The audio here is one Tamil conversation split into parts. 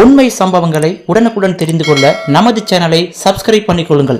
உண்மை சம்பவங்களை உடனுக்குடன் தெரிந்து கொள்ள நமது சேனலை சப்ஸ்கிரைப் பண்ணிக்கொள்ளுங்கள்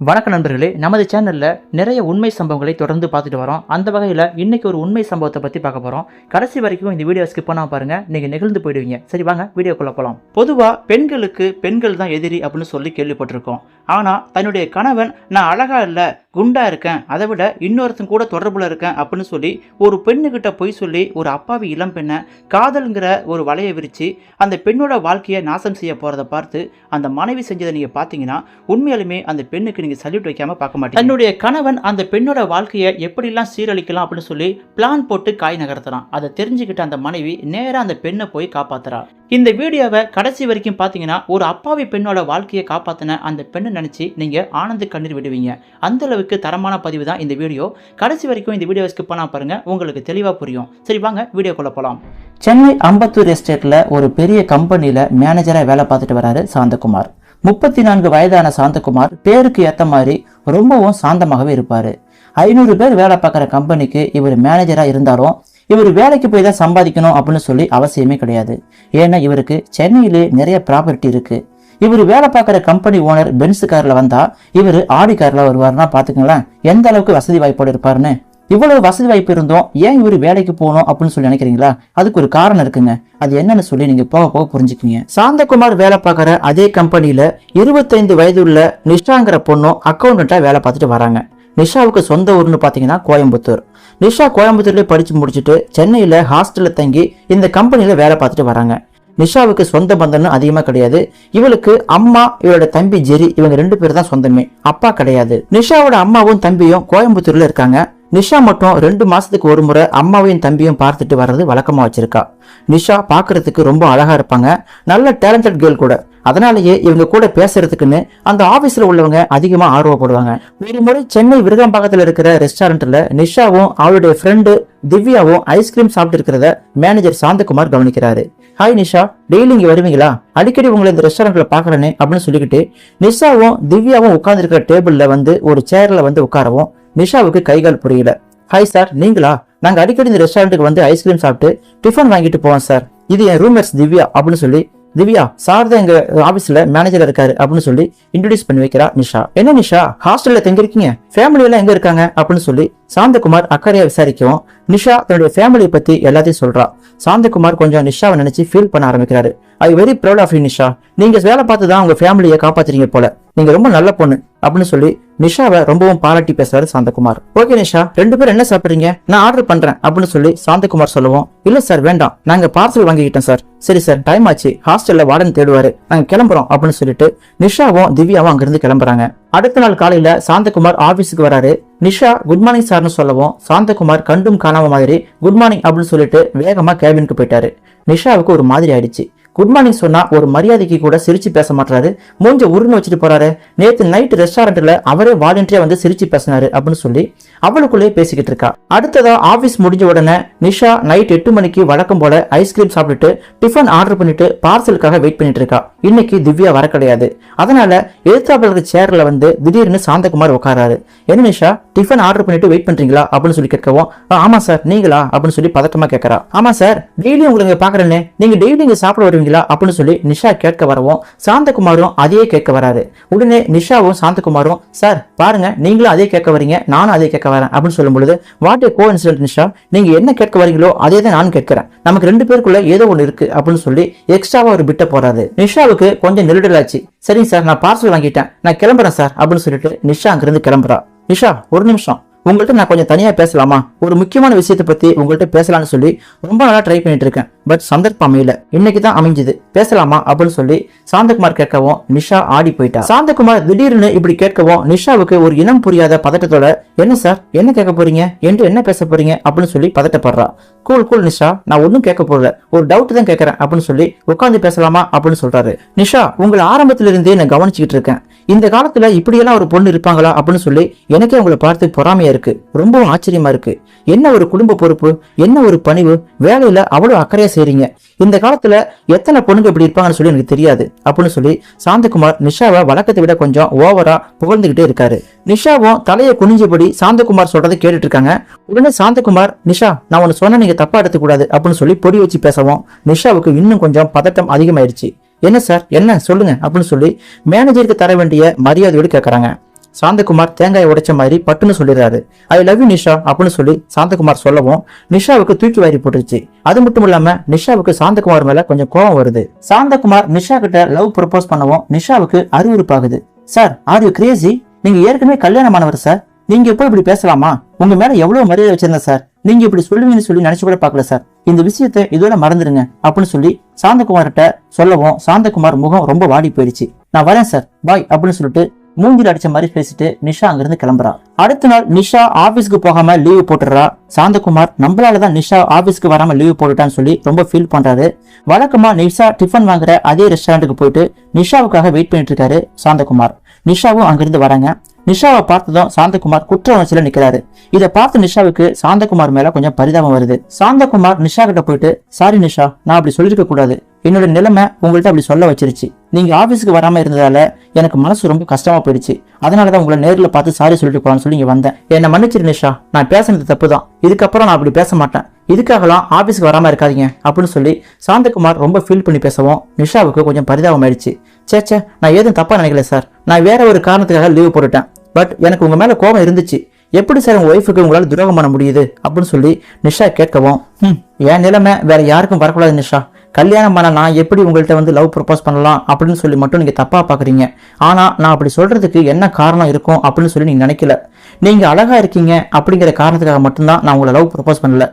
வணக்க நண்பர்களே நமது சேனலில் நிறைய உண்மை சம்பவங்களை தொடர்ந்து பார்த்துட்டு வரோம். அந்த வகையில் இன்றைக்கி ஒரு உண்மை சம்பவத்தை பற்றி பார்க்க போகிறோம் கடைசி வரைக்கும் இந்த வீடியோ ஸ்கிப் பண்ணாம பாருங்கள் நீங்கள் நெகிழ்ந்து போயிடுவீங்க. சரி வாங்க வீடியோக்குள்ளே போகலாம் பொதுவாக பெண்களுக்கு பெண்கள் தான் எதிரி அப்படின்னு சொல்லி கேள்விப்பட்டிருக்கோம். ஆனால் தன்னுடைய கணவன் நான் அழகா இல்லை குண்டா இருக்கேன் அதை விட இன்னொருத்தன் கூட தொடர்புல இருக்கேன் அப்படின்னு சொல்லி ஒரு பெண்ணுக்கிட்ட பொய் சொல்லி ஒரு அப்பாவி இளம் பெண்ணை காதல்ங்கிற ஒரு வலையை விரித்து அந்த பெண்ணோட வாழ்க்கையை நாசம் செய்ய போகிறத பார்த்து அந்த மனைவி செஞ்சதை நீங்கள் பார்த்தீங்கன்னா உண்மையாலுமே அந்த பெண்ணுக்கு நீங்கள் சல்யூட் வைக்காமல் பார்க்க மாட்டீங்க. தன்னுடைய கணவன் அந்த பெண்ணோட வாழ்க்கையை எப்படிலாம் சீரழிக்கலாம் அப்படின்னு சொல்லி பிளான் போட்டு காய் நகர்த்துறான். அதை தெரிஞ்சுக்கிட்ட அந்த மனைவி நேராக அந்த பெண்ணை போய் காப்பாத்துறா. இந்த வீடியோவை கடைசி வரைக்கும் பார்த்தீங்கன்னா ஒரு அப்பாவி பெண்ணோட வாழ்க்கையை காப்பாற்றின அந்த பெண்ணை நினச்சி நீங்கள் ஆனந்த கண்ணீர் விடுவீங்க. அந்த அளவுக்கு தரமான பதிவு தான் இந்த வீடியோ. கடைசி வரைக்கும் இந்த வீடியோவை ஸ்கிப் பண்ணால் பாருங்கள் உங்களுக்கு தெளிவாக புரியும். சரி வாங்க வீடியோக்குள்ளே போகலாம் சென்னை அம்பத்தூர் எஸ்டேட்டில் ஒரு பெரிய கம்பெனியில் மேனேஜராக வேலை பார்த்துட்டு வராரு சாந்தகுமார். முப்பத்தி நான்கு வயதான சாந்தகுமார் பேருக்கு ஏற்ற மாதிரி ரொம்பவும் சாந்தமாகவே இருப்பார். ஐநூறு பேர் வேலை பார்க்குற கம்பெனிக்கு இவர் மேனேஜராக இருந்தாலும் இவர் வேலைக்கு போய் தான் சம்பாதிக்கணும் அப்படின்னு சொல்லி அவசியமே கிடையாது. ஏன்னா இவருக்கு சென்னையிலே நிறைய ப்ராப்பர்ட்டி இருக்கு. இவர் வேலை பார்க்குற கம்பெனி ஓனர் பென்ஸ் காரில் வந்தா இவர் ஆடி காரில் வருவாருன்னா பார்த்துங்களேன் எந்த அளவுக்கு வசதி வாய்ப்போடு இருப்பாருன்னு. இவ்வளவு வசதி வாய்ப்பு இருந்தோம் ஏன் இவர் வேலைக்கு போகணும் அப்படின்னு சொல்லி நினைக்கிறீங்களா? அதுக்கு ஒரு காரணம் இருக்குங்க. அது என்னன்னு சொல்லி நீங்க போக போக புரிஞ்சுக்குங்க சாந்தகுமார் வேலை பார்க்குற அதே கம்பெனியில இருபத்தைந்து வயதுள்ள நிஷாங்கிற பொண்ணும் அக்கௌண்டண்டா வேலை பார்த்துட்டு வராங்க. நிஷாவுக்கு சொந்த ஊர்னு பார்த்தீங்கன்னா கோயம்புத்தூர். நிஷா கோயம்புத்தூர்லேயே படித்து முடிச்சுட்டு சென்னையில் ஹாஸ்டலில் தங்கி இந்த கம்பெனியில் வேலை பார்த்துட்டு வராங்க. நிஷாவுக்கு சொந்த பந்தம்னு அதிகமாக கிடையாது. இவளுக்கு அம்மா இவளோட தம்பி ஜெரி இவங்க ரெண்டு பேர் தான் சொந்தமே. அப்பா கிடையாது. நிஷாவோட அம்மாவும் தம்பியும் கோயம்புத்தூர்ல இருக்காங்க. நிஷா மட்டும் ரெண்டு மாசத்துக்கு ஒரு முறை அம்மாவையும் தம்பியும் பார்த்துட்டு வர்றது வழக்கமா வச்சிருக்கா. நிஷா பார்க்கறதுக்கு ரொம்ப அழகா இருப்பாங்க. நல்ல டேலண்டட் கேர்ள் கூட. அதனாலேயே இவங்க கூட பேசுறதுக்குன்னு அந்த ஆபீஸ்ல உள்ளவங்க அதிகமா ஆர்வப்படுவாங்க. ஒரு முறை சென்னை விருகம்பாக்கத்தில் இருக்கிற ரெஸ்டாரண்ட்ல நிஷாவும் அவளுடைய ஃப்ரெண்டு திவ்யாவும் ஐஸ்கிரீம் சாப்பிட்டு இருக்கிறத மேனேஜர் சாந்தகுமார் கவனிக்கிறாரு. ஹாய் நிஷா டெய்லி இங்க வருவீங்களா? அடிக்கடி உங்களை இந்த ரெஸ்டாரண்ட்ல பாக்குறேனே அப்படின்னு சொல்லிக்கிட்டு நிஷாவும் திவ்யாவும் உட்கார்ந்துருக்கிற டேபிள்ல வந்து ஒரு சேர்ல வந்து உட்காரவும் நிஷாவுக்கு கைகால் புரியல. ஹாய் சார் நீங்களா? நாங்க அடிக்கடி இந்த ரெஸ்டாரண்ட்டுக்கு வந்து ஐஸ்கிரீம் சாப்பிட்டு டிஃபன் வாங்கிட்டு போவோம் சார் இது என் ரூம்மேட்ஸ் திவ்யா அப்படின்னு சொல்லி திவ்யா சார் தான் எங்க ஆபீஸ்ல மேனேஜர் இருக்காரு அப்படின்னு சொல்லி இன்ட்ரடியூஸ் பண்ணி வைக்கிறா நிஷா. என்ன நிஷா? ஹாஸ்டல்ல தங்கிருக்கீங்க ஃபேமிலி எல்லாம் எங்க இருக்காங்க? அப்படின்னு சொல்லி சாந்தகுமார் அக்கறையை விசாரிக்கவும் நிஷா தன்னுடைய ஃபேமிலியை பத்தி எல்லாத்தையும் சொல்றா. சாந்தகுமார் கொஞ்சம் நிஷாவை நினைச்சு ஃபீல் பண்ண ஆரம்பிக்கிறாரு. I very proud of you Nisha நீங்க வேலை பார்த்து தான் உங்க ஃபேமிலியை காப்பாத்துறீங்க போல. நீங்க ரொம்ப நல்ல பொண்ணு அப்படின்னு சொல்லி நிஷாவை ரொம்பவும் பாராட்டி பேசுறாரு சாந்தகுமார். ஓகே நிஷா ரெண்டு பேரும் என்ன சாப்பிடுறீங்க? நான் ஆர்டர் பண்றேன் அப்படின்னு சொல்லி சாந்தகுமார் சொல்லுவோம். இல்ல சார் வேண்டாம். நாங்க பார்சல் வாங்கிக்கிட்டோம் சார் சரி சார் டைம் ஆச்சு. ஹாஸ்டல்ல வார்டன் தேடுவாரு. நாங்க கிளம்புறோம் அப்படின்னு சொல்லிட்டு நிஷாவும் திவ்யாவும் அங்கிருந்து கிளம்புறாங்க. அடுத்த நாள் காலையில சாந்தகுமார் ஆபீஸுக்கு வராரு. நிஷா குட் மார்னிங் சார்னு சொல்லவும் சாந்தகுமார் கண்டும் காணாம மாதிரி குட் மார்னிங் அப்படின்னு சொல்லிட்டு வேகமா கேபினுக்கு போயிட்டாரு. நிஷாவுக்கு ஒரு மாதிரி ஆயிடுச்சு. குட் மார்னிங் சொன்னா ஒரு மரியாதைக்கு கூட சிரிச்சு பேச மாட்டாரு மூஞ்ச உருன்னு வச்சுட்டு போறாரு. நேத்து நைட் ரெஸ்டாரண்ட்ல அவரே வாலண்டியா வந்து சிரிச்சு பேசினாரு அப்படின்னு சொல்லி அவளுக்குள்ளே பேசிக்கிட்டு இருக்கா. அடுத்ததா ஆபீஸ் முடிஞ்ச உடனே நிஷா நைட் எட்டு மணிக்கு வழக்கம் போல ஐஸ்கிரீம் சாப்பிட்டுட்டு டிஃபன் ஆர்டர் பண்ணிட்டு பார்சலுக்காக வெயிட் பண்ணிட்டு இருக்கா. இன்னைக்கு திவ்யா வர கிடையாது. அதனால எதிர்த்தாப்புல சேர்ல வந்து திடீர்னு சாந்தகுமார் உட்காராரு என்ன நிஷா டிஃபன் ஆர்டர் பண்ணிட்டு வெயிட் பண்றீங்களா அப்படின்னு சொல்லி கேட்கவும் "ஆ, ஆமா சார் நீங்களா? அப்படின்னு சொல்லி பதட்டமா கேட்கறா. ஆமா சார் டெய்லி உங்களுக்கு பாக்குறேன்னு நீங்க டெய்லி இங்க சாப்பிட வருவீங்களா அப்படின்னு சொல்லி நிஷா கேட்க வரவும் சாந்தகுமாரும் அதையே கேட்க வராரு. உடனே நிஷாவும் சாந்தகுமாரும் சார் பாருங்க நீங்களும் அதே கேட்க வரீங்க நானும் அதே கேட்க வரேன் அப்படின்னு சொல்லும் பொழுது what a go incident Nisha. நீங்க என்ன கேட்க வரீங்களோ அதே தான் நான் கேட்கிறேன். நமக்கு ரெண்டு பேருக்குள்ள ஏதோ ஒன்று இருக்கு அப்படின்னு சொல்லி எக்ஸ்ட்ராவா ஒரு பிட்ட போறாரு நிஷாவுக்கு கொஞ்சம் நெருடல் ஆச்சு சரிங்க சார் நான் பார்சல் வாங்கிட்டேன். நான் கிளம்புறேன் சார் அப்படின்னு சொல்லிட்டு நிஷா அங்கிருந்து கிளம்புறா. நிஷா ஒரு நிமிஷம். உங்கள்கிட்ட நான் கொஞ்சம் தனியாக பேசலாமா? ஒரு முக்கியமான விஷயத்தை பற்றி உங்கள்கிட்ட பேசலாம்னு சொல்லி ரொம்ப நாளாக ட்ரை பண்ணிட்டு இருக்கேன் பட் சந்தர்ப்பம் அமையல. இன்னைக்கு தான் அமைஞ்சது. பேசலாமா அப்படின்னு சொல்லி சாந்தகுமார் கேட்கவும் நிஷா ஆடி போயிட்டா. சாந்தகுமார் திடீர்னு இப்படி கேட்கவும் நிஷாவுக்கு ஒரு இனம் புரியாத பதட்டத்தோட என்ன சார்? என்ன கேட்க போறீங்க? என்று என்ன பேச போறீங்க? அப்படின்னு சொல்லி பதட்டப்படுறா. Cool cool Nisha. நான் ஒன்றும் கேட்க போறல ஒரு டவுட் தான் கேட்கறேன். அப்படின்னு சொல்லி உட்காந்து பேசலாமா அப்படின்னு சொல்றாரு. நிஷா உங்களை ஆரம்பத்திலிருந்தே நான் கவனிச்சுக்கிட்டு இருக்கேன். இந்த காலத்துல இப்படியெல்லாம் ஒரு பொண்ணு இருப்பாங்களா அப்படின்னு சொல்லி எனக்கே உங்களை பார்த்து பொறாமையா இருக்கு. ரொம்பவும் ஆச்சரியமா இருக்கு. என்ன ஒரு குடும்ப பொறுப்பு? என்ன ஒரு பணிவு? வேலையில அவ்வளவு அக்கறையா செய்றீங்க. இந்த காலத்துல எத்தனை பொண்ணுங்க இப்படி இருப்பாங்கன்னு சொல்லி எனக்கு தெரியாது. அப்படின்னு சொல்லி சாந்தகுமார் நிஷாவை வழக்கத்தை விட கொஞ்சம் ஓவரா புகழ்ந்துகிட்டே இருக்காரு. நிஷாவும் தலையை குனிஞ்சபடி சாந்தகுமார் சொல்றதை கேட்டுட்டு இருக்காங்க. உடனே சாந்தகுமார் நிஷா நான் ஒன்னு சொன்ன நீங்க தப்பா எடுத்துக்கூடாது அப்படின்னு சொல்லி பொடி வச்சு பேசவும் நிஷாவுக்கு இன்னும் கொஞ்சம் பதட்டம் அதிகமாயிருச்சு என்ன சார்? என்ன? சொல்லுங்க அப்படின்னு சொல்லி மேனேஜருக்கு தர வேண்டிய மரியாதையோடு கேட்குறாங்க சாந்தகுமார் தேங்காயை உடைச்ச மாதிரி பட்டுன்னு சொல்லிடுறாரு. ஐ லவ் யூ நிஷா அப்படின்னு சொல்லி சாந்தகுமார் சொல்லவும் நிஷாவுக்கு தூக்கி வாரி போட்டுருச்சு. அது மட்டும் இல்லாம நிஷாவுக்கு சாந்தகுமார் மேல கொஞ்சம் கோபம் வருது. சாந்தகுமார் நிஷா கிட்ட லவ் ப்ரொபோஸ் பண்ணவும் நிஷாவுக்கு அறிவுறுப்பாகுது சார் ஆர் யூ கிரேசி நீங்க ஏற்கனவே கல்யாணமானவர் சார் நீங்க எப்போ இப்படி பேசலாமா? உங்க மேல எவ்வளவு மரியாதை வச்சிருந்தேன் சார் நீங்க இப்படி சொல்லுவீங்கன்னு சொல்லி நினைச்சு கூட பார்க்கல சார். இந்த விஷயத்தை இதோட மறந்துடுங்க அப்படின்னு சொல்லி சாந்தகுமார்கிட்ட சொல்லவும் சாந்தகுமார் முகம் ரொம்ப வாடி போயிடுச்சு. நான் வரேன் சார். பாய் அப்படின்னு சொல்லிட்டு மூஞ்சில் அடிச்ச மாதிரி பேசிட்டு நிஷா அங்கிருந்து கிளம்புறா. அடுத்த நாள் நிஷா ஆபீஸ்க்கு போகாம லீவு போட்டுறா சாந்தகுமார் நம்மளாலதான் நிஷா ஆபீஸ்க்கு வராம லீவு போட்டுட்டான்னு சொல்லி ரொம்ப ஃபீல் பண்றாரு. வழக்கமா நிஷா டிஃபன் வாங்குற அதே ரெஸ்டாரண்ட்டுக்கு போயிட்டு நிஷாவுக்காக வெயிட் பண்ணிட்டு இருக்காரு சாந்தகுமார். நிஷாவும் அங்கிருந்து வராங்க. நிஷாவை பார்த்ததும் சாந்தகுமார் குற்ற உணர்ச்சியில நிக்கிறாரு. இதை பார்த்த நிஷாவுக்கு சாந்தகுமார் மேல கொஞ்சம் பரிதாபம் வருது. சாந்தகுமார் நிஷா கிட்ட போயிட்டு சாரி நிஷா நான் அப்படி சொல்லிருக்க கூடாது. என்னோட நிலைமை உங்கள்ட்ட அப்படி சொல்ல வச்சிருச்சு. நீங்க ஆபீஸ்க்கு வராம இருந்ததால எனக்கு மனசு ரொம்ப கஷ்டமா போயிடுச்சு. அதனாலதான் உங்களை நேர்ல பார்த்து சாரி சொல்லிட்டு போலான்னு சொல்லி இங்க வந்தேன். என்னை மன்னிச்சிரு நிஷா நான் பேசுனது தப்பு தான் இதுக்கப்புறம் நான் அப்படி பேச மாட்டேன். இதுக்காகலாம் ஆபீஸ்க்கு வராம இருக்காதீங்க அப்படின்னு சொல்லி சாந்தகுமார் ரொம்ப ஃபீல் பண்ணி பேசவும் நிஷாவுக்கு கொஞ்சம் பரிதாபம் ஆயிடுச்சு சே சே நான் எதுவும் தப்பாக நினைக்கல சார் நான் வேற ஒரு காரணத்துக்காக லீவ் போட்டுட்டேன். பட் எனக்கு உங்கள் மேலே கோபம் இருந்துச்சு. எப்படி சார் உங்கள் ஒய்ஃபுக்கு உங்களால் துரோகம் பண்ண முடியுது? அப்படின்னு சொல்லி நிஷா கேட்கவும் ம் என் நிலைமை வேற யாருக்கும் வரக்கூடாது நிஷா. கல்யாணம் பண்ண நான் எப்படி உங்கள்கிட்ட வந்து லவ் ப்ரப்போஸ் பண்ணலாம்? அப்படின்னு சொல்லி மட்டும் நீங்கள் தப்பாக பார்க்குறீங்க ஆனால் நான் அப்படி சொல்கிறதுக்கு என்ன காரணம் இருக்கும் அப்படின்னு சொல்லி நீங்கள் நினைக்கல. நீங்கள் அழகாக இருக்கீங்க அப்படிங்கிற காரணத்துக்காக மட்டும்தான் நான் உங்களை லவ் ப்ரப்போஸ் பண்ணல.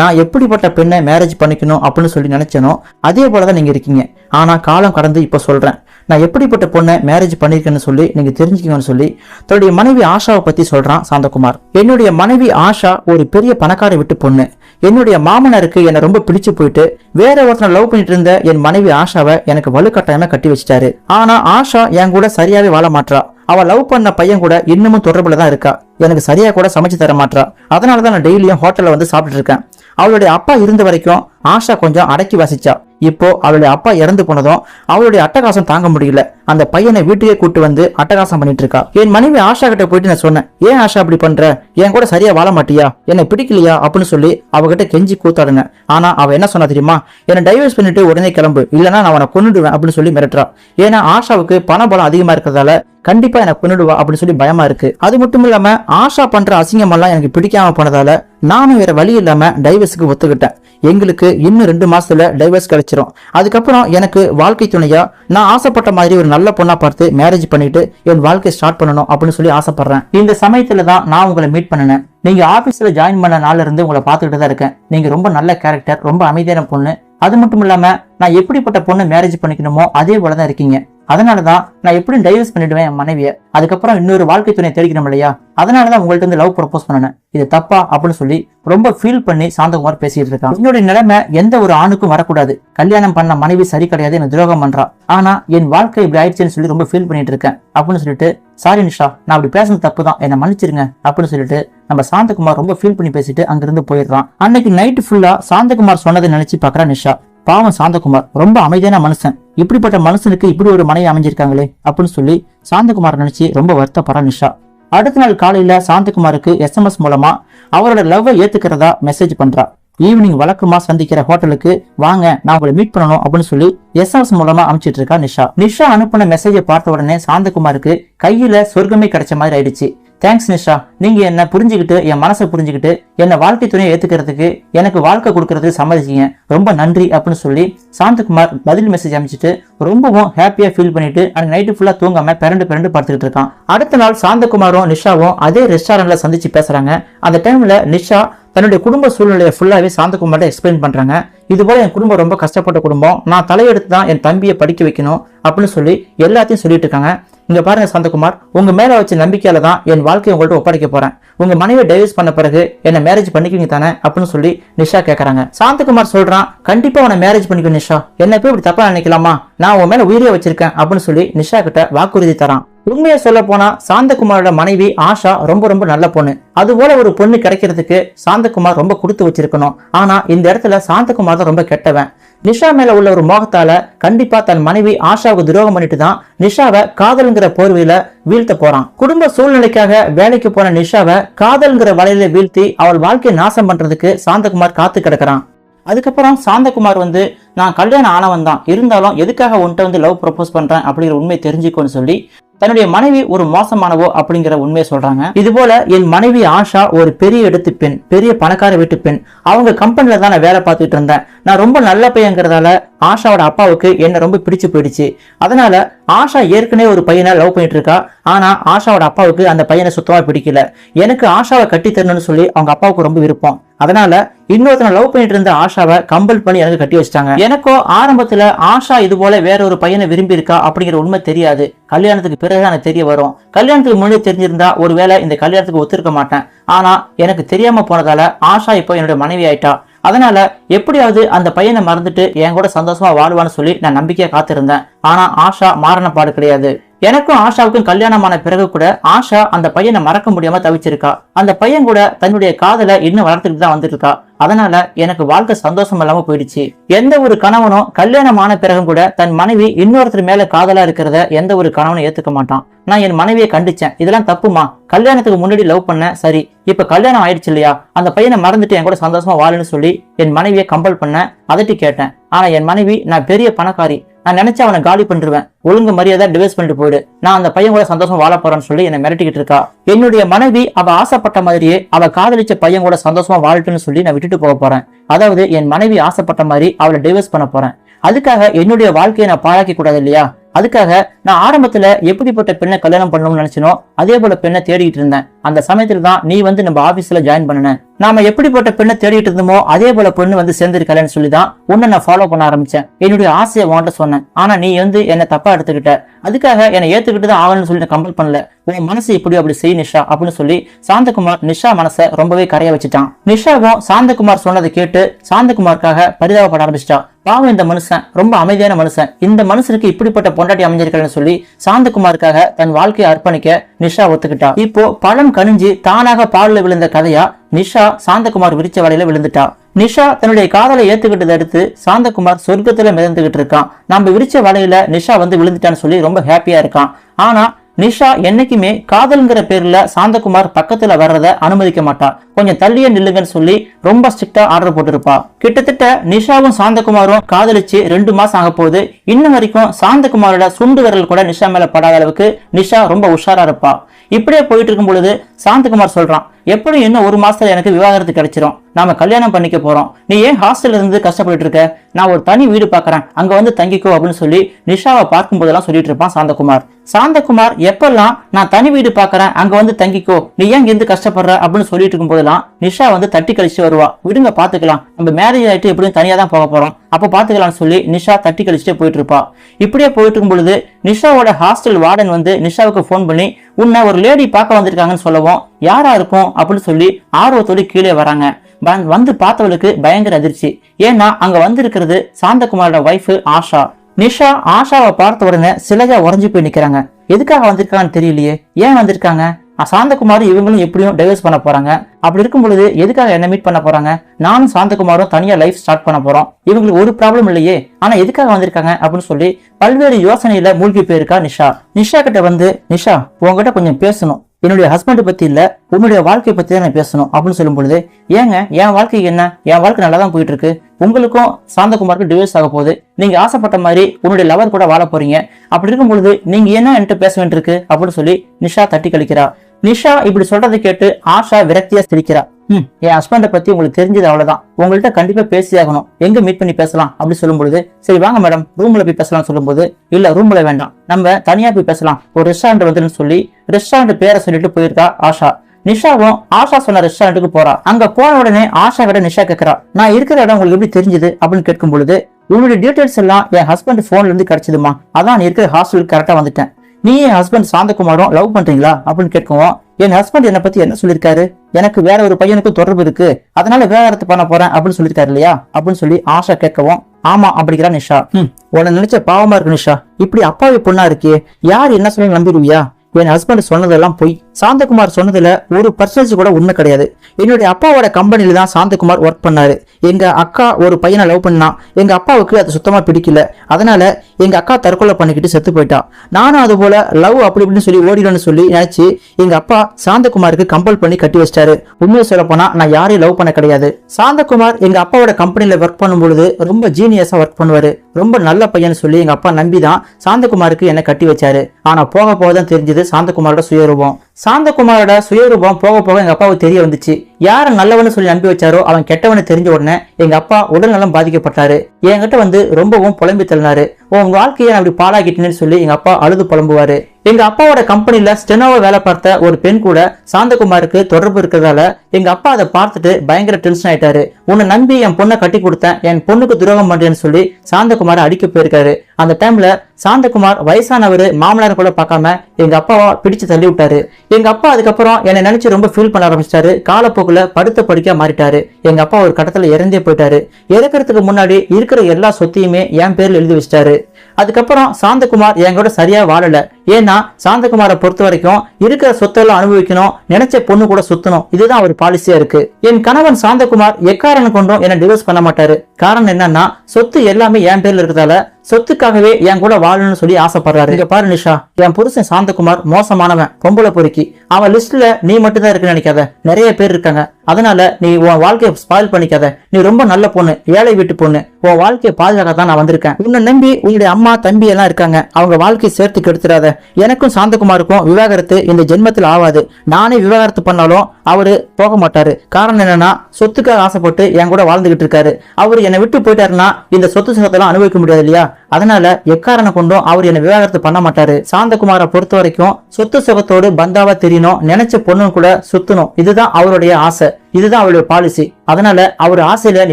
நான் எப்படிப்பட்ட பெண்ணை மேரேஜ் பண்ணிக்கணும் அப்படின்னு சொல்லி நினைச்சேனோ அதே போல தான் நீங்கள் இருக்கீங்க. ஆனால் காலம் கடந்து இப்போ சொல்கிறேன் நான் எப்படிப்பட்ட பொண்ணை மேரேஜ் பண்ணிருக்கேன்னு சொல்லி நீங்கள் தெரிஞ்சுக்கணும்னு சொல்லி தன்னுடைய மனைவி ஆஷாவை பற்றி சொல்கிறான் சாந்தகுமார். என்னுடைய மனைவி ஆஷா ஒரு பெரிய பணக்கார விட்டு பொண்ணு. என்னுடைய மாமனாருக்கு என்னை ரொம்ப பிடிச்சு போயிட்டு வேற ஒருத்தனை லவ் பண்ணிட்டு இருந்த என் மனைவி ஆஷாவை எனக்கு வலுக்கட்டாயமாக கட்டி வச்சிட்டாரு. ஆனால் ஆஷா என் கூட சரியாகவே வாழ மாட்டா அவள் லவ் பண்ண பையன் கூட இன்னமும் தொடர்புல தான் இருக்கா? எனக்கு சரியா கூட சமைச்சு தர மாட்றாள் அதனால தான் நான் டெய்லியும் ஹோட்டல்ல வந்து சாப்பிட்டு இருக்கேன். அவளுடைய அப்பா இருந்த வரைக்கும் ஆஷா கொஞ்சம் அடக்கி வாசிச்சா. இப்போ அவளுடைய அப்பா இறந்து போனதும் அவளுடைய அட்டகாசம் தாங்க முடியல. அந்த பையனை வீட்டுக்கே கூட்டு வந்து அட்டகாசம் பண்ணிட்டு இருக்கா. என் மனைவி ஆஷா கிட்ட போயிட்டு நான் சொன்னேன் ஏன் ஆஷா அப்படி பண்ற? என் கூட சரியா வாழ மாட்டியா? என்னை பிடிக்கலையா? அப்படின்னு சொல்லி அவகிட்ட கெஞ்சி கூத்தாடுங்க. ஆனா அவ என்ன சொன்னா தெரியுமா? என்னை டைவர்ஸ் பண்ணிட்டு உடனே கிளம்பு. இல்லைன்னா நான் அவனை கொன்னுடுவேன் அப்படின்னு சொல்லி மிரட்டுறா. ஏன்னா ஆஷாவுக்கு பண பலம் அதிகமா இருக்கிறதால கண்டிப்பா எனக்கு கொண்டுடுவா அப்படின்னு சொல்லி பயமா இருக்கு. அது மட்டும் இல்லாம ஆஷா பண்ற அசிங்கம் எல்லாம் எனக்கு பிடிக்காம போனதால நானும் வேற வழி இல்லாம டைவர்ஸுக்கு ஒத்துக்கிட்டேன். எங்களுக்கு இன்னும் ரெண்டு மாசத்துல டைவர்ஸ் கிடைச்சிரும். அதுக்கப்புறம் எனக்கு வாழ்க்கை துணையா நான் ஆசைப்பட்ட மாதிரி ஒரு நல்ல பொண்ணா பார்த்து மேரேஜ் பண்ணிட்டு என் வாழ்க்கையை ஸ்டார்ட் பண்ணணும் அப்படின்னு சொல்லி ஆசைப்படுறேன். இந்த சமயத்துல தான் நான் உங்களை மீட் பண்ணினேன். நீங்க ஆபீஸ்ல ஜாயின் பண்ண நாள்ல இருந்து உங்களை பார்த்துக்கிட்டு தான் இருக்கேன். நீங்க ரொம்ப நல்ல கேரக்டர் ரொம்ப அமைதியான பொண்ணு. அது மட்டும் இல்லாம நான் எப்படிப்பட்ட பொண்ணு மேரேஜ் பண்ணிக்கணுமோ அதே போல தான் இருக்கீங்க. அதனாலதான் நான் எப்படியும் டைவர்ஸ் பண்ணிடுவேன் என் மனைவியை. அதுக்கப்புறம் இன்னொரு வாழ்க்கை துணை தேடிக்கணும் இல்லையா? அதனால தான் உங்கள்ட்ட இருந்து லவ் ப்ரப்போஸ் பண்ணேன் இது தப்பா அப்படின்னு சொல்லி ரொம்ப ஃபீல் பண்ணி சாந்தகுமார் பேசிட்டு இருக்கான். என்னுடைய நிலைமை எந்த ஒரு ஆணுக்கும் வரக்கூடாது. கல்யாணம் பண்ண மனைவி சரி கிடையாது என்ன துரோகம் பண்றா. ஆனா என் வாழ்க்கை இப்படி ஆயிடுச்சுன்னு சொல்லி ரொம்ப ஃபீல் பண்ணிட்டு இருக்கேன். அப்படின்னு சொல்லிட்டு சாரி நிஷா நான் அப்படி பேசுனது தப்பு தான். என்னை மன்னிச்சிருங்க. அப்படின்னு சொல்லிட்டு நம்ம சாந்தகுமார் ரொம்ப ஃபீல் பண்ணி பேசிட்டு அங்கிருந்து போயிடுறான். அன்னைக்கு நைட் ஃபுல்லா சாந்தகுமார் சொன்னதை நினைச்சு பாக்குறா நிஷா. பாவம் சாந்தகுமார் ரொம்ப அமைதியான மனுஷன். இப்படிப்பட்ட மனுஷனுக்கு இப்படி ஒரு மனைவி அமைஞ்சிருக்காங்களே அப்படின்னு சொல்லி சாந்தகுமார் நினைச்சு ரொம்ப வருத்தப்படுற நிஷா. அடுத்த நாள் காலையில சாந்தகுமாருக்கு எஸ்எம்எஸ் மூலமா அவரோட லவ்வை ஏத்துக்கிறதா மெசேஜ் பண்றா. ஈவினிங் வழக்கமா சந்திக்கிற ஹோட்டலுக்கு வாங்க நான் உங்களை மீட் பண்ணணும் அப்படின்னு சொல்லி எஸ்எம்எஸ் மூலமா அனுப்பிச்சிட்டு இருக்கா நிஷா. நிஷா அனுப்பின மெசேஜை பார்த்த உடனே சாந்தகுமாருக்கு கையில சொர்க்கமே கிடைச்ச மாதிரி ஆயிடுச்சு. தேங்க்ஸ் நிஷா. நீங்க என்ன புரிஞ்சுக்கிட்டு என் மனசை புரிஞ்சுக்கிட்டு என்ன வாழ்க்கை துணையை ஏத்துக்கிறதுக்கு எனக்கு வாழ்க்கை கொடுக்கறதுக்கு சம்மதிச்சிங்க. ரொம்ப நன்றி அப்படின்னு சொல்லி சாந்தகுமார் பதில் மெசேஜ் அமைச்சிட்டு ரொம்பவும் ஹாப்பியா ஃபீல் பண்ணிட்டு அண்ட் நைட்டு ஃபுல்லா தூங்காம பிறண்டு பிறண்டு படுத்துக்கிட்டு இருக்கான். அடுத்த நாள் சாந்தகுமாரும் நிஷாவும் அதே ரெஸ்டாரண்ட்ல சந்திச்சு பேசுறாங்க. அந்த டைம்ல நிஷா தன்னுடைய குடும்ப சூழ்நிலையை ஃபுல்லாகவே சாந்தகுமார்ட்ட எக்ஸ்பிளைன் பண்ணுறாங்க இது போல் என் குடும்பம் ரொம்ப கஷ்டப்பட்ட குடும்பம். நான் தலையெடுத்து தான் என் தம்பியை படிக்க வைக்கணும் அப்படின்னு சொல்லி எல்லாத்தையும் சொல்லிட்டு இருக்காங்க. இங்க பாருங்க சந்தகுமார் உங்க மேல வச்ச நம்பிக்கையால தான் என் வாழ்க்கையை உங்கள்ட்ட ஒப்படைக்க போறேன். உங்க மனைவி டைவர்ஸ் பண்ண பிறகு என்ன மேரேஜ் பண்ணிக்குவீங்க தானே அப்படின்னு சொல்லி நிஷா கேக்குறாங்க. சாந்தகுமார் சொல்றான் கண்டிப்பா உன மேரேஜ் பண்ணிக்கோ நிஷா. என்ன போய் இப்படி தப்பா நினைக்கலாமா? நான் உன் மேல உயிரியை வச்சிருக்கேன் அப்படின்னு சொல்லி நிஷா கிட்ட வாக்குறுதி தரான். உண்மையை சொல்ல போனா சாந்தகுமாரோட மனைவி ஆஷா ரொம்ப ரொம்ப நல்ல பொண்ணு. அது போல ஒரு பொண்ணு கிடைக்கிறதுக்கு சாந்தகுமார் ரொம்ப கொடுத்து வச்சிருக்கணும். ஆனா இந்த இடத்துல சாந்தகுமார் தான் ரொம்ப கெட்டவன். நிஷா மேல உள்ள ஒரு மோகத்தால கண்டிப்பா தன் மனைவி ஆஷாவுக்கு துரோகம் பண்ணிட்டு தான் நிஷாவை காதல்ங்கிற போர்வையில வீழ்த்த போறான். குடும்ப சூழ்நிலைக்காக வேலைக்கு போன நிஷாவை காதல்ங்கிற வலையில வீழ்த்தி அவள் வாழ்க்கையை நாசம் பண்றதுக்கு சாந்தகுமார் காத்து கிடக்குறான். அதுக்கப்புறம் சாந்தகுமார் வந்து நான் கல்யாணம் ஆனவன் தான். இருந்தாலும் எதுக்காக உன்கிட்ட வந்து லவ் ப்ரப்போஸ் பண்றேன்? அப்படிங்கிற உண்மையை தெரிஞ்சுக்கோன்னு சொல்லி தன்னுடைய மனைவி ஒரு மோசமானவோ அப்படிங்கிற உண்மையை சொல்றாங்க. இது போல என் மனைவி ஆஷா ஒரு பெரிய இடத்து பெண் பெரிய பணக்கார வீட்டு பெண். அவங்க கம்பெனில தான் நான் வேலை பார்த்துட்டு இருந்தேன். நான் ரொம்ப நல்ல பையங்கிறதால ஆஷாவோட அப்பாவுக்கு என்ன ரொம்ப பிடிச்சு போயிடுச்சு. அதனால ஆஷா ஏற்கனவே ஒரு பையனை லவ் பண்ணிட்டு இருக்கா. ஆனா ஆஷாவோட அப்பாவுக்கு அந்த பையனை சுத்தமா பிடிக்கல. எனக்கு ஆஷாவை கட்டி தரணும்னு சொல்லி அவங்க அப்பாவுக்கு ரொம்ப விருப்பம். அதனால இன்னொருத்தனை லவ் பண்ணிட்டு இருந்த ஆஷாவை கம்பல் பண்ணி எனக்கு கட்டி வச்சிட்டாங்க. எனக்கோ ஆரம்பத்துல ஆஷா இது போல வேற ஒரு பையனை விரும்பி இருக்கா அப்படிங்கிற உண்மை தெரியாது. கல்யாணத்துக்கு பிறகு எனக்கு தெரிய வரும். கல்யாணத்துக்கு முன்னாடி தெரிஞ்சிருந்தா ஒருவேளை இந்த கல்யாணத்துக்கு ஒத்துருக்க மாட்டேன். ஆனா எனக்கு தெரியாம போனதால ஆஷா இப்போ என்னோட மனைவி ஆயிட்டா. அதனால எப்படியாவது அந்த பையனை மறந்துட்டு என் கூட சந்தோஷமா வாழ்வான்னு சொல்லி நான் நம்பிக்கையா காத்திருந்தேன். ஆனா ஆஷா மாறின பாடு கிடையாது. எனக்கும் ஆஷாவுக்கும் கல்யாணமான பிறகு கூட ஆஷா அந்த பையனை மறக்க முடியாம தவிச்சிருக்கா. அந்த பையன் கூட தன்னுடைய காதலை இன்னும் வளர்த்துட்டு தான் வந்திருக்கா. அதனால எனக்கு வாழ்க்கை சந்தோஷம் இல்லாம போயிடுச்சு. எந்த ஒரு கணவனும் கல்யாணம் ஆன பிறகும் கூட தன் மனைவி இன்னொருத்தர் மேல காதலா இருக்கிறத எந்த ஒரு கணவனும் ஏத்துக்க மாட்டான். நான் என் மனைவியை கண்டிச்சேன். இதெல்லாம் தப்புமா? கல்யாணத்துக்கு முன்னாடி லவ் பண்ண சரி. இப்ப கல்யாணம் ஆயிடுச்சு இல்லையா? அந்த பையனை மறந்துட்டு என் கூட சந்தோஷமா வாழுன்னு சொல்லி என் மனைவியை கம்பல் பண்ண அதட்டி கேட்டேன். ஆனா என் மனைவி நான் பெரிய பணக்காரி. நான் நினைச்சு அவனை காலி பண்ணிருவேன். ஒழுங்கு மரியாதை டிவைஸ் பண்ணிட்டு போயிடு. நான் அந்த பையன் கூட சந்தோஷம் வாழ போறேன்னு சொல்லி என்னை மிரட்டிக்கிட்டு இருக்கா. என்னுடைய மனைவி அவ ஆசைப்பட்ட மாதிரியே அவ காதலிச்ச பையன் கூட சந்தோஷமா வாழட்டுன்னு சொல்லி நான் விட்டுட்டு போக போறேன். அதாவது என் மனைவி ஆசைப்பட்ட மாதிரி அவளை டிவைஸ் பண்ண போறேன். அதுக்காக என்னுடைய வாழ்க்கையை நான் பாழாக்கி கூடாது இல்லையா? அதுக்காக நான் ஆரம்பத்துல எப்படிப்பட்ட பெண்ணை கல்யாணம் பண்ணணும்னு நினைச்சனோ அதே போல பெண்ணை தேடிட்டு இருந்தேன். அந்த சமயத்துல தான் நீ வந்து நம்ம ஆபீஸ்ல ஜாயின் பண்ணின. நாம எப்படிப்பட்ட பெண்ணை தேடிட்டு இருந்தோமோ அதே போல பொண்ணு வந்து சேர்ந்திருக்கலன்னு சொல்லி தான் உன்னை நான் ஃபாலோ பண்ண ஆரம்பிச்சேன். என்னுடைய ஆசையை உன்கிட்ட சொன்னேன். ஆனா நீ வந்து என்னை தப்பா எடுத்துக்கிட்ட. அதுக்காக என்னை ஏத்துக்கிட்டு தான் ஆகணும்னு சொல்லி நான் கம்பல் பண்ணல. உன் மனசு இப்படி அப்படி செய் நிஷா அப்படின்னு சொல்லி சாந்தகுமார் நிஷா மனசை ரொம்பவே கரைய வச்சுட்டான். நிஷாவும் சாந்தகுமார் சொன்னதை கேட்டு சாந்தகுமாருக்காக பரிதாபப்பட ஆரம்பிச்சிட்டா. பாவம் இந்த மனுஷன் ரொம்ப அமைதியான மனுஷன். இந்த மனுஷனுக்கு இப்படிப்பட்ட பொண்டாட்டி அமைஞ்சிருக்கிறேன்னு சொல்லி சாந்தகுமாருக்காக தன் வாழ்க்கையை அர்ப்பணிக்க நிஷா ஒத்துக்கிட்டா. இப்போ பழம் கனிஞ்சு தானாக பால்ல விழுந்த கதையா நிஷா சாந்தகுமார் விரிச்ச வலையில விழுந்துட்டா. நிஷா தன்னுடைய காதலை ஏத்துக்கிட்டதை அடுத்து சாந்தகுமார் சொர்க்கத்துல மிதந்துகிட்டு இருக்கான். நம்ம விரிச்ச வலையில நிஷா வந்து விழுந்துட்டான்னு சொல்லி ரொம்ப ஹாப்பியா இருக்கான். ஆனா நிஷா என்னைக்குமே காதல்ங்கிற பேர்ல சாந்தகுமார் பக்கத்துல வர்றத அனுமதிக்க மாட்டா. கொஞ்சம் தள்ளியே நில்லுங்கன்னு சொல்லி ரொம்ப ஸ்ட்ரிக்டா ஆர்டர் போட்டிருப்பா. கிட்டத்தட்ட நிஷாவும் சாந்தகுமாரும் காதலிச்சு ரெண்டு மாசம் ஆக போகுது. இன்ன வரைக்கும் சாந்தகுமாரோட சுண்டு விரல் கூட நிஷா மேல படாத அளவுக்கு நிஷா ரொம்ப உஷாரா இருப்பா. இப்படியே போயிட்டு இருக்கும் பொழுது சாந்தகுமார் சொல்றான் எப்படி இன்னும் ஒரு மாசத்துல எனக்கு விவாகரத்து கிடைச்சிரும்? நாம கல்யாணம் பண்ணிக்க போறோம். நீ ஏன் ஹாஸ்டல்ல இருந்து கஷ்டப்பட்டு இருக்க? நான் ஒரு தனி வீடு பாக்குறேன் அங்க வந்து தங்கிக்கோ அப்படின்னு சொல்லி நிஷாவை பார்க்கும் போதெல்லாம் சொல்லிட்டு இருப்பான் சாந்தகுமார். சாந்தகுமார் எப்பெல்லாம் நான் தனி வீடு பாக்குறேன் அங்க வந்து தங்கிக்கோ நீ ஏன் இருந்து கஷ்டப்படுற அப்படின்னு சொல்லிட்டு இருக்கும் போதெல்லாம் நிஷா வந்து தட்டி கழிச்சு வருவா. விடுங்க பாத்துக்கலாம் நம்ம மேரேஜ் ஆயிட்டு எப்படியும் தனியா தான் போக போறோம். அப்ப பாத்துக்கலாம்னு சொல்லி நிஷா தட்டி கழிச்சுட்டே போயிட்டு இருப்பா இப்படியே போயிட்டு இருக்கும் பொழுது நிஷாவோட ஹாஸ்டல் வார்டன் வந்து நிஷாவுக்கு ஃபோன் பண்ணி உன்னை ஒரு லேடி பார்க்க வந்திருக்காங்கன்னு சொல்லவும் யாரா இருக்கும்? அப்படின்னு சொல்லி ஆர்வத்தோடு கீழே வராங்க. வந்து பார்த்தவளுக்கு பயங்கர அதிர்ச்சி. ஏன்னா அங்க வந்திருக்கிறது சாந்தகுமாரோட ஒய்ஃப் ஆஷா. நிஷா ஆஷாவை பார்த்த உடனே சிலையா உறைஞ்சு போய் நிக்கிறாங்க. எதுக்காக வந்திருக்காங்கன்னு தெரியலையே. ஏன் வந்திருக்காங்க? சாந்தகுமார் சாந்தகுமாரும் இவங்களும் எப்படியும் டைவர்ஸ் பண்ண போறாங்க. அப்படி இருக்கும் பொழுது எதுக்காக என்ன மீட் பண்ண போறாங்க? நானும் சாந்தகுமாரும் தனியா லைஃப் ஸ்டார்ட் பண்ண போறோம். இவங்களுக்கு ஒரு ப்ராப்ளம் இல்லையே. ஆனா எதுக்காக வந்திருக்காங்க அப்படின்னு சொல்லி பல்வேறு யோசனையில மூழ்கி போயிருக்கா நிஷா. நிஷா கிட்ட வந்து நிஷா உங்ககிட்ட கொஞ்சம் பேசணும். என்னுடைய ஹஸ்பண்ட் பத்தி இல்ல உன்னுடைய வாழ்க்கை பத்தி தான் நான் பேசணும் அப்படின்னு சொல்லும் பொழுது ஏங்க என் வாழ்க்கை என்ன? என் வாழ்க்கை நல்லா தான் போயிட்டு இருக்கு உங்களுக்கும் சாந்தகுமாருக்கும் டிவோர்ஸ் ஆக போகுது. நீங்க ஆசைப்பட்ட மாதிரி உன்னுடைய லவர் கூட வாழ போறீங்க. அப்படி இருக்கும் பொழுது நீங்க என்ன என்கிட்ட பேச வேண்டியிருக்கு? அப்படின்னு சொல்லி நிஷா தட்டி கழிக்கிறா. நிஷா இப்படி சொல்றதை கேட்டு ஆஷா விரக்தியா சிரிக்கிறா. ம் என் ஹஸ்பண்டை பத்தி உங்களுக்கு தெரிஞ்சது அவ்வளவுதான். உங்கள்கிட்ட கண்டிப்பா பேசியாகணும். எங்க மீட் பண்ணி பேசலாம்? அப்படி சொல்லும் பொழுது சரி வாங்க மேடம் ரூம்ல போய் பேசலாம் சொல்லும்போது இல்ல ரூம்ல வேண்டாம். நம்ம தனியா போய் பேசலாம். ஒரு ரெஸ்டாரண்ட் வந்துன்னு சொல்லி ரெஸ்டாரண்ட் பேரை சொல்லிட்டு போயிருக்கா ஆஷா. நிஷாவும் ஆஷா சொன்ன ரெஸ்டாரண்ட்டுக்கு போறா. அங்க போன உடனே ஆஷா விட நிஷா கேக்குறா. நான் இருக்கிற இடம் உங்களுக்கு எப்படி தெரிஞ்சது? அப்படின்னு கேட்கும் பொழுது உன்னுடைய டீடைல்ஸ் எல்லாம் என் ஹஸ்பண்ட் போன்ல இருந்து கிடைச்சதுமா அதான் இருக்கிற ஹாஸ்டலுக்கு கரெக்டா வந்துட்டேன். நீ என் ஹஸ்பண்ட் சாந்தகுமாரும் லவ் பண்றீங்களா? அப்படின்னு கேட்கவும் என் ஹஸ்பண்ட் என்னை பத்தி என்ன சொல்லியிருக்காரு? எனக்கு வேற ஒரு பையனுக்கு தொடர்பு இருக்கு. அதனால விவாகரத்து பண்ண போறேன் அப்படின்னு சொல்லியிருக்காரு இல்லையா? அப்படின்னு சொல்லி ஆஷா கேட்கவும் ஆமா அப்படிங்கிறா நிஷா. ம் உன்னை நினைச்ச பாவமா இருக்கு நிஷா. இப்படி அப்பாவி பொண்ணா இருக்கே. யார் என்ன சொல்லி நம்பிடுவியா? என் ஹஸ்பண்ட் சொன்னதெல்லாம் பொய். சாந்தகுமார் சொன்னதுல ஒரு பர்சன்டேஜ் கூட உண்மை கிடையாது. என்னுடைய அப்பாவோட கம்பெனியில தான் சாந்தகுமார் ஒர்க் பண்ணாரு. எங்க அக்கா ஒரு பையனை லவ் பண்ணா எங்க அப்பாவுக்கு அது சுத்தமா பிடிக்கல. அதனால எங்க அக்கா தற்கொலை பண்ணிக்கிட்டு செத்து போயிட்டா. நானும் அது போல லவ் அப்படி இப்படின்னு சொல்லி ஓடிடும்னு சொல்லி நினைச்சு எங்க அப்பா சாந்தகுமாருக்கு கம்பல் பண்ணி கட்டி வச்சிட்டாரு. உண்மையை சொல்ல போனா நான் யாரையும் லவ் பண்ண கிடையாது. சாந்தகுமார் எங்க அப்பாவோட கம்பெனியில ஒர்க் பண்ணும்பொழுது ரொம்ப ஜீனியஸா ஒர்க் பண்ணுவாரு. ரொம்ப நல்ல பையன் சொல்லி எங்க அப்பா நம்பி தான் சாந்தகுமாருக்கு என்ன கட்டி வச்சாரு. ஆனா போக போக தான் தெரிஞ்சது சாந்தகுமாரோட சுயரூபம். சாந்தகுமாரோட சுயரூபம் போக போக எங்கள் அப்பாவுக்கு தெரிய வந்துச்சு. யாரை நல்லவன்னு சொல்லி நம்பி வச்சாரோ அவன் கெட்டவனு தெரிஞ்ச உடனே எங்க அப்பா உடல்நலம் பாதிக்கப்பட்டாரு. என்கிட்ட வந்து ரொம்பவும் புலம்பி தள்ளினாரு. உன் வாழ்க்கையை அப்படி பாழாக்கிட்டேன்னு சொல்லி எங்க அப்பா அழுது புலம்புவாரு. எங்க அப்பாவோட கம்பெனில ஸ்டெனோவை வேலை பார்த்த ஒரு பெண் கூட சாந்தகுமாருக்கு தொடர்பு இருக்கிறதால எங்க அப்பா அதை பார்த்துட்டு பயங்கர டென்ஷன் ஆயிட்டாரு. உன்னை நம்பி என் பொண்ணை கட்டி கொடுத்தேன். என் பொண்ணுக்கு துரோகம் பண்றேன்னு சொல்லி சாந்தகுமார் அடிக்க போயிருக்காரு. அந்த டைம்ல சாந்தகுமார் வயசானவர் மாமனார் கூட பார்க்காம எங்க அப்பாவை பிடிச்சு தள்ளி விட்டாரு. எங்க அப்பா அதுக்கப்புறம் என்னை நினைச்சு ரொம்ப ஃபீல் பண்ண ஆரம்பிச்சிட்டாரு. காலப்போக்கு காலப்போக்குல படுத்த படிக்க மாறிட்டாரு. எங்க அப்பா ஒரு கட்டத்துல இறந்தே போயிட்டாரு. இறக்கறதுக்கு முன்னாடி இருக்கிற எல்லா சொத்தையுமே என் பேர்ல எழுதி வச்சிட்டாரு. அதுக்கப்புறம் சாந்தகுமார் என் கூட சரியா வாழல. ஏன்னா சாந்தகுமாரை பொறுத்த வரைக்கும் இருக்கிற சொத்தெல்லாம் அனுபவிக்கணும் நினைச்ச பொண்ணு கூட சுத்தணும். இதுதான் அவர் பாலிசியா இருக்கு. என் கணவன் சாந்தகுமார் எக்காரணம் கொண்டும் என்ன டிவோர்ஸ் பண்ண மாட்டாரு. காரணம் என்னன்னா சொத்து எல்லாமே என் பேர்ல இருக்கிறதால சொத்துக்காகவே என் கூட வாழணும்னு சொல்லி ஆசைப்படுறாரு. இங்க பாரு நிஷா என் புருஷன் சாந்தகுமார் மோசமானவன் பொம்பளை பொறுக்கி. அவன் லிஸ்ட்ல நீ மட்டும் தான் இருக்குன்னு நினைக்காத. நிறைய பேர் இருக்காங்க. அதனால நீ உன் வாழ்க்கையை ஸ்பாயில் பண்ணிக்காத. நீ ரொம்ப நல்ல பொண்ணு ஏழை வீட்டு பொண்ணு. உன் வாழ்க்கையை பாதுகாக்க தான் நான் வந்திருக்கேன். உன்னை நம்பி உன்னுடைய அம்மா தம்பி எல்லாம் இருக்காங்க. அவங்க வாழ்க்கையை சேர்த்து கெடுத்துடாத எனக்கும் சாந்தகுமாருக்கும் விவாகரத்து இந்த ஜென்மத்தில் ஆகாது. நானே விவாகரத்து பண்ணாலும் அவர் போக மாட்டார். காரணம் என்னன்னா சொத்துக்காக ஆசைப்பட்டு என் கூட வாழ்ந்துகிட்டு இருக்காரு. அவர் என்னை விட்டு போயிட்டாருன்னா இந்த சொத்து சுகத்தெல்லாம் அனுபவிக்க முடியாது இல்லையா? அதனால எக்காரணம் கொண்டும் அவர் என்னை விவாகரத்து பண்ண மாட்டாரு. சாந்தகுமாரை பொறுத்த வரைக்கும் சொத்து சுகத்தோடு பந்தாவா தெரியணும் நினைச்ச பொண்ணு கூட சுத்தணும். இதுதான் அவருடைய ஆசை. இதுதான் அவருடைய பாலிசி அதனால அவர் ஆசையில நீ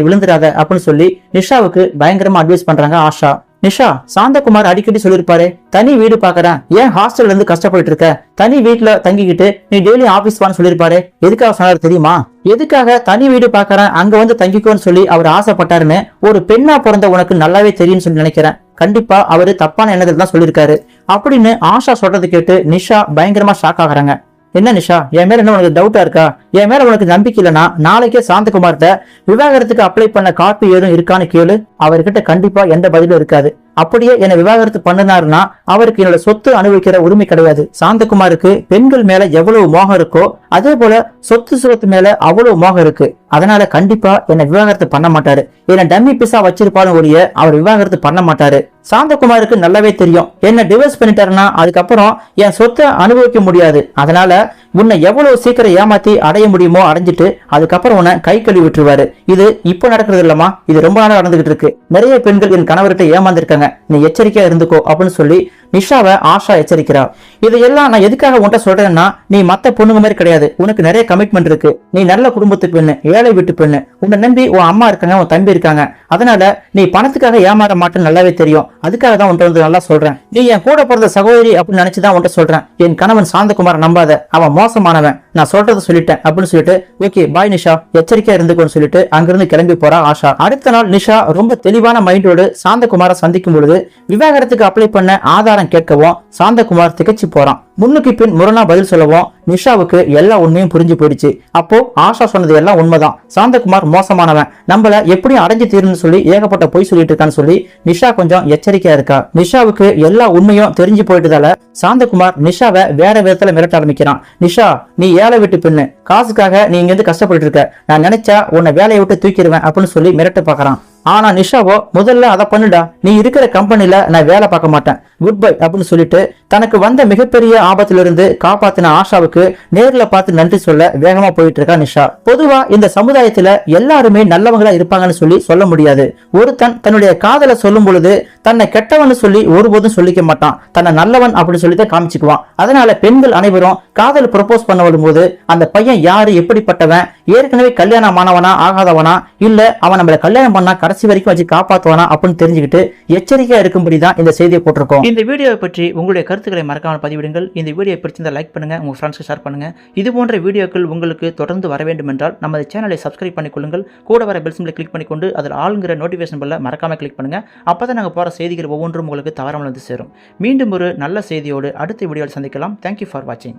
விழுந்துடாத அப்படின்னு சொல்லி நிஷாவுக்கு பயங்கரமா அட்வைஸ் பண்றாங்க ஆஷா. நிஷா சாந்தகுமார் அடிக்கடி சொல்லியிருப்பாரு தனி வீடு பாக்குறேன் ஏன் ஹாஸ்டல்ல இருந்து கஷ்டப்பட்டு இருக்க? தனி வீட்டுல தங்கிக்கிட்டு நீ டெய்லி ஆபீஸ் வான்னு சொல்லியிருப்பாரு. எதுக்காக சொன்னாரு தெரியுமா? எதுக்காக தனி வீடு பாக்குறேன் அங்க வந்து தங்கிக்கோன்னு சொல்லி அவர் ஆசைப்பட்டாருன்னு ஒரு பெண்ணா பிறந்த உனக்கு நல்லாவே தெரியும்னு சொல்லி நினைக்கிறேன். கண்டிப்பா அவரு தப்பான எண்ணத்தில் தான் சொல்லியிருக்காரு. அப்படின்னு ஆஷா சொல்றது கேட்டு நிஷா பயங்கரமா ஷாக் ஆகுறாங்க. என்ன நிஷா? என் மேல என்ன உனக்கு டவுட்டா இருக்கா? என் மேல உனக்கு நம்பிக்கை இல்லைன்னா நாளைக்கே சாந்தகுமார்த்த விவாகரத்துக்கு அப்ளை பண்ண காப்பி ஏதும் இருக்கான்னு கேளு. அவர்கிட்ட கண்டிப்பா எந்த பதிலும் இருக்காது. அப்படியே என்னை விவாகரத்து பண்ணினாருன்னா அவருக்கு என்னோட சொத்து அனுபவிக்கிற உரிமை கிடையாது. சாந்தகுமாருக்கு பெண்கள் மேல எவ்வளவு மோகம் இருக்கோ அதே போல சொத்து சுரத்து மேல அவ்வளவு மோகம் இருக்கு. அதனால கண்டிப்பா என்னை விவாகரத்து பண்ண மாட்டாரு. என்ன டம்மி பிசா வச்சிருப்பாலும் ஒழிய அவர் விவாகரத்து பண்ண மாட்டாரு. சாந்தகுமாருக்கு நல்லாவே தெரியும். என்ன டிவோர்ஸ் பண்ணிட்டாருன்னா அதுக்கப்புறம் என் சொத்தை அனுபவிக்க முடியாது. அதனால உன்னை எவ்வளவு சீக்கிரம் ஏமாத்தி அடைய முடியுமோ அடைஞ்சிட்டு அதுக்கப்புறம் உன்னை கை கழுவி விட்டுருவாரு. இது இப்போ நடக்கிறது இல்லமா இது ரொம்ப நாளா நடந்துகிட்டு இருக்கு. நிறைய பெண்கள் என் கணவர்கிட்ட ஏமாந்துருக்காங்க. நீ எச்சரிக்கையா இருந்துக்கோ அப்படின்னு சொல்லி நிஷாவை ஆஷா எச்சரிக்கிறா. இதையெல்லாம் நான் எதுக்காக உன்கிட்ட சொல்றேன்னா நீ மத்த பொண்ணுங்க மாதிரி கிடையாது. உனக்கு நிறைய கமிட்மெண்ட் இருக்கு. நீ நல்ல குடும்பத்து பெண்ணு ஏழை வீட்டு பெண்ணு. உன்னை நம்பி உன் அம்மா இருக்காங்க உன் தம்பி இருக்காங்க அதனால நீ பணத்துக்காக ஏமாற மாட்டேன்னு நல்லாவே தெரியும். அதுக்காக தான் உன்ட்ட வந்து நல்லா சொல்றேன். நீ என் கூட பிறந்த சகோதரி அப்படின்னு நினைச்சுதான் உன்ட்ட சொல்றேன். என் கணவன் சாந்தகுமார் நம்பாத. அவன் மோசமானவன். நான் சொல்றதை சொல்லிட்டேன் அப்படின்னு சொல்லிட்டு ஓகே பாய் நிஷா. எச்சரிக்கையா இருந்துக்கோன்னு சொல்லிட்டு அங்கிருந்து கிளம்பி போறா ஆஷா. அடுத்த நாள் நிஷா ரொம்ப தெளிவான மைண்டோடு சாந்தகுமாரை சந்திக்கும் பொழுது விவாகரத்துக்கு அப்ளை பண்ண ஆதாரம் கேட்கவும் சாந்தகுமார் திகச்சு போறான். முன்னுக்கு பின் முரணா பதில் சொல்லவும் நிஷாவுக்கு எல்லா உண்மையும் புரிஞ்சு போயிடுச்சு. அப்போ ஆஷா சொன்னது எல்லாம் உண்மைதான். சாந்தகுமார் மோசமானவன். நம்மள எப்படியும் அடைஞ்சு தீருன்னு சொல்லி ஏகப்பட்ட பொய் சொல்லிட்டு இருக்கான்னு சொல்லி நிஷா கொஞ்சம் எச்சரிக்கையா இருக்கா. நிஷாவுக்கு எல்லா உண்மையும் தெரிஞ்சு போயிட்டதால சாந்தகுமார் நிஷாவை வேற விதத்துல மிரட்ட ஆரம்பிக்கிறான். நிஷா நீ ஏழை விட்டு பெண்ணு காசுக்காக நீ இங்கேருந்து கஷ்டப்பட்டு இருக்க. நான் நினைச்சா உன்னை வேலையை விட்டு தூக்கிடுவேன் அப்படின்னு சொல்லி மிரட்ட பார்க்குறான். ஆனா நிஷாவோ முதல்ல அதை பண்ணுடா. நீ இருக்கிற கம்பெனில நான் வேலை பார்க்க மாட்டேன். குட் பை அப்படின்னு சொல்லிட்டு தனக்கு வந்த மிகப்பெரிய ஆபத்திலிருந்து காப்பாத்தின ஆஷாவுக்கு நேர்ல பார்த்து நன்றி சொல்ல வேகமா போயிட்டு இருக்கா நிஷா. பொதுவா இந்த சமுதாயத்துல எல்லாருமே நல்லவங்களா இருப்பாங்கன்னு சொல்லி சொல்ல முடியாது. ஒருத்தன் தன்னுடைய காதலை சொல்லும் பொழுது தன்னை கெட்டவன் சொல்லி ஒருபோதும் சொல்லிக்க மாட்டான். தன்னை நல்லவன் அப்படின்னு சொல்லி தான் காமிச்சுக்குவான். அதனால பெண்கள் அனைவரும் காதல் ப்ரொபோஸ் பண்ண வரும்போது அந்த பையன் யாரு எப்படிப்பட்டவன் ஏற்கனவே கல்யாணம் ஆனவனா ஆகாதவனா இல்ல அவன் நம்மள கல்யாணம் பண்ணா கடைசி வரைக்கும் வச்சு காப்பாற்றுவானா அப்படின்னு தெரிஞ்சுக்கிட்டு எச்சரிக்கையாக இருக்கும்படி தான் இந்த செய்தியை போட்டிருக்கோம். இந்த வீடியோவை பற்றி உங்களுடைய கருத்துக்களை மறக்காமல் பதிவிடுங்கள். இந்த வீடியோ பிடிச்சிருந்தா லைக் பண்ணுங்க உங்க ஃப்ரெண்ட்ஸ்க்கு ஷேர் பண்ணுங்க. இது போன்ற வீடியோக்கள் உங்களுக்கு தொடர்ந்து வர வேண்டும் என்றால் நமது சேனலை சப்ஸ்கிரைப் பண்ணிக்கொள்ளுங்கள் கூட வர பெல் சிம்பிளை கிளிக் பண்ணிக்கொண்டு அதில் ஆளுங்கிற நோட்டிஃபிகேஷன் பெல்ல மறக்காம கிளிக் பண்ணுங்க. அப்பதான் நாங்கள் போற செய்திகள் ஒவ்வொன்றும் உங்களுக்கு தவறாமல் வந்து சேரும். மீண்டும் ஒரு நல்ல செய்தியோடு அடுத்த வீடியோவில் சந்திக்கலாம். தேங்க்யூ ஃபார் வாட்சிங்